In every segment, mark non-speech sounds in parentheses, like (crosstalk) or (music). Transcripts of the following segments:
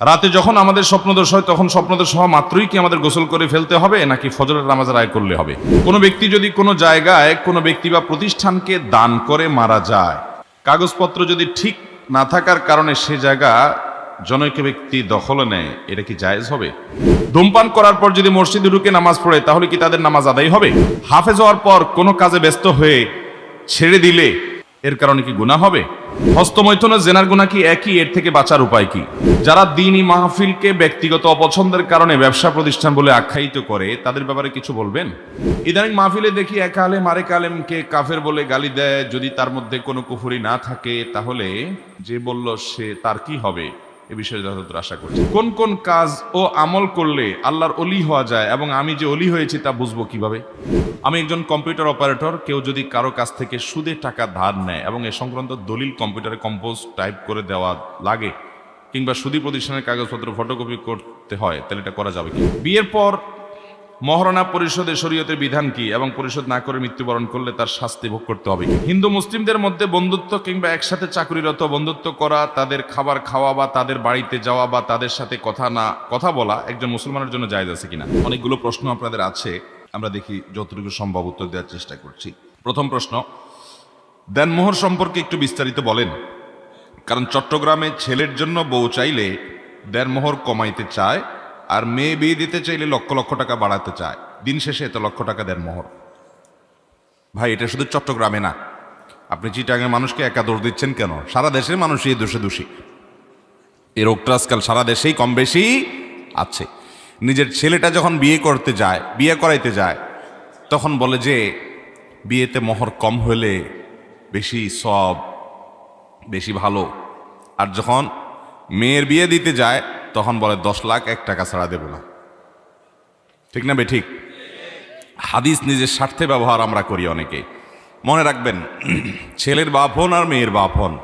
রাতে যখন আমাদের স্বপ্নদোষ হয়, তখন স্বপ্নদোষ হওয়া মাত্রই কি আমাদের গোসল করে ফেলতে হবে, নাকি ফজরের নামাজ আয় করলে হবে? কোনো ব্যক্তি যদি কোনো জায়গায় কোনো ব্যক্তি বা প্রতিষ্ঠানকে দান করে মারা যায়, কাগজপত্র যদি ঠিক না থাকার কারণে সে জায়গা জনৈক ব্যক্তি দখলে নেয়, এটা কি জায়েজ হবে? ধূমপান করার পর যদি মসজিদে ঢুকে নামাজ পড়ে, তাহলে কি তাদের নামাজ আদায় হবে? হাফেজ হওয়ার পর কোনো কাজে ব্যস্ত হয়ে ছেড়ে দিলে এর কারণে কি গুনাহ হবে? হস্তমৈথুন জেনার গুণা কি একই? এর থেকে বাঁচার উপায় কি? যারা দিনই মাহফিলকে ব্যক্তিগত অপছন্দের কারণে ব্যবসা প্রতিষ্ঠান বলে আখ্যায়িত করে, তাদের ব্যাপারে কিছু বলবেন? ইদানিং মাহফিলে দেখি এক আলেম আরেক আলেমকে কাফের বলে গালি দেয়। যদি তার মধ্যে কোনো কুফুরি না থাকে, তাহলে যে বলল সে, তার কি হবে? এ বিষয়ে যথাযথ আশা করছি। কোন কোন কাজ ও আমল করলে আল্লাহর অলি হওয়া যায় এবং আমি যে অলি হয়েছি তা বুঝব কীভাবে? আমি একজন কম্পিউটার অপারেটর, কেউ যদি কারও কাছ থেকে সুদে টাকা ধার নেয় এবং এ সংক্রান্ত দলিল কম্পিউটারে কম্পোজ টাইপ করে দেওয়া লাগে, কিংবা সুদী প্রতিষ্ঠানের কাগজপত্র ফটোকপি করতে হয়, তাহলে এটা করা যাবে কি? বিয়ের পর মহারণা পরিষদে শরীয়তের বিধান কি এবং পরিশোধ না করে মৃত্যুবরণ করলে তার শাস্তি ভোগ করতে হবে হিন্দু মুসলিমদের মধ্যে বন্ধুত্ব কিংবা একসাথে চাকরিরত বন্ধুত্ব করা, তাদের খাবার খাওয়া বা তাদের বাড়িতে যাওয়া বা তাদের সাথে কথা না, কথা বলা একজন মুসলমানের জন্য জায়জ আছে কিনা? অনেকগুলো প্রশ্ন আপনাদের আছে। আমরা দেখি যতটুকু সম্ভব উত্তর দেওয়ার চেষ্টা করছি। প্রথম প্রশ্ন দেনমোহর সম্পর্কে একটু বিস্তারিত বলেন। কারণ চট্টগ্রামে ছেলের জন্য বউ চাইলে দেড়মোহর কমাইতে চায় আর মেয়ে বিয়ে দিতে চাইলে লক্ষ লক্ষ টাকা বাড়াতে চায়। দিন শেষে এত লক্ষ টাকা দেন মোহর। ভাই, এটা শুধু চট্টগ্রামে না। আপনি চিটাঙের মানুষকে একা দোষ দিচ্ছেন কেন? সারা দেশের মানুষই এই দোষে দোষী। এই রোগটা আজকাল সারা দেশেই কম বেশি আছে। নিজের ছেলেটা যখন বিয়ে করতে যায়, বিয়ে করাইতে যায়, তখন বলে যে, বিয়েতে মোহর কম হলে বেশি সব, বেশি ভালো। আর যখন মেয়ের বিয়ে দিতে যায় তখন বলে, দশ লাখ, এক টাকা ছাড়া দেব না। ঠিক না বে, ঠিক? হাদিস নিজের স্বার্থে ব্যবহার আমরা করি অনেকে। মনে রাখবেন, (clears throat) ছেলের বাপ হন আর মেয়ের বাপ হন,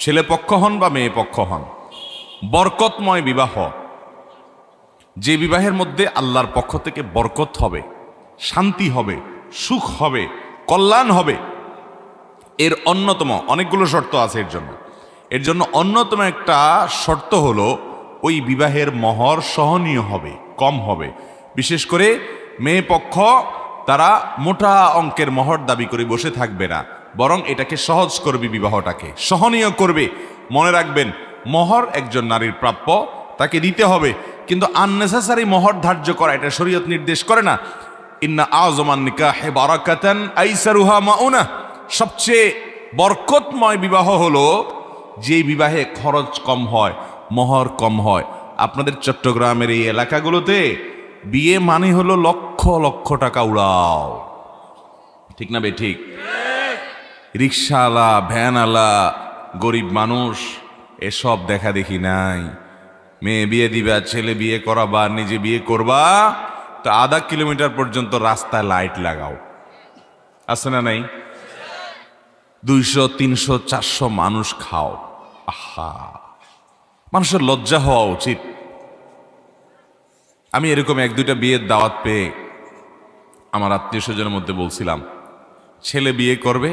ছেলে পক্ষ হন বা মেয়ে পক্ষ হন, বরকতময় বিবাহ। যে বিবাহের মধ্যে আল্লাহর পক্ষ থেকে বরকত হবে, শান্তি হবে, সুখ হবে, কল্যাণ হবে, এর অন্যতম, অনেকগুলো শর্ত আছে এর জন্য। এর জন্য অন্যতম একটা শর্ত হলো ওই বিবাহের মহর সহনীয় হবে, কম হবে। বিশেষ করে মেয়ে পক্ষ তারা মোটা অঙ্কের মহর দাবি করে বসে থাকবে না, বরং এটাকে সহজ করবে বিবাহটাকে। সহনীয় করবে। মনে রাখবেন, মহর একজন নারীর প্রাপ্য, তাকে দিতে হবে, কিন্তু আননেসেসারি মহর ধার্য করা এটা শরীয়ত নির্দেশ করে না। ইন্না আজমান নিকাহে বারাকাতান আইসারুহা মাউনা। সবচেয়ে বরকতময় বিবাহ হলো যে বিবাহে খরচ কম হয় মহর কম হয়। আপনাদের চট্টগ্রামের এই এলাকাগুলোতে বিয়ে মানে হলো লক্ষ লক্ষ টাকা উড়াও। ঠিক না বে, ঠিক? রিক্সাওয়ালা, ভ্যানওয়ালা, গরিব মানুষ, এসব দেখা দেখি নাই। মেয়ে বিয়ে দিবা, ছেলে বিয়ে করাবা, নিজে বিয়ে করবা, তো আধা কিলোমিটার পর্যন্ত রাস্তায় লাইট লাগাও। আছে না নাই? দুইশো, তিনশো, চারশো মানুষ খাও। আহা! মানুষের লজ্জা হওয়া উচিত। আমি এরকম এক দুইটা বিয়ের দাওয়াত পেয়ে আমার আত্মীয় স্বজনের মধ্যে বলছিলাম, ছেলে বিয়ে করবে?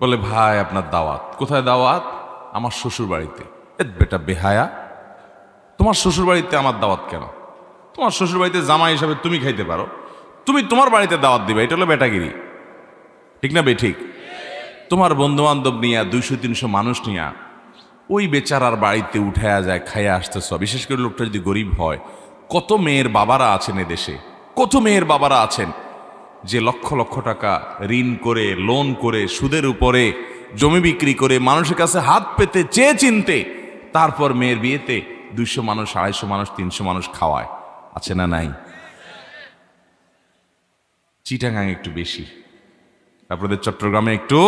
বলে, ভাই, আপনার দাওয়াত। কোথায় দাওয়াত? আমার শ্বশুর বাড়িতে এ বেটা বেহায়া, তোমার শ্বশুর বাড়িতে আমার দাওয়াত কেন? তোমার শ্বশুর বাড়িতে জামা হিসাবে তুমি খাইতে পারো। তুমি তোমার বাড়িতে দাওয়াত দিবে, এটা হলো বেটাগিরি। ঠিক না বে, ঠিক? তোমার বন্ধু বান্ধব নিয়ে দুইশো তিনশো মানুষ নিয়ে ওই বেচারার বাড়িতে উঠে যায় খাইয়া আসতেছ বিশেষ করে লোকটা যদি গরিব হয়, কত মেয়ের বাবারা আছেন দেশে কত মেয়ের বাবারা আছেন যে লক্ষ লক্ষ টাকা ঋণ করে লোন করে, সুদের উপরে, জমি বিক্রি করে, মানুষের কাছে হাত পেতে, চেয়ে চিনতে, তারপর মেয়ের বিয়েতে দুইশো মানুষ, আড়াইশো মানুষ, তিনশো মানুষ খাওয়ায়। আছে না নাই? চিটাগাং একটু বেশি। আপনাদের চট্টগ্রামে একটু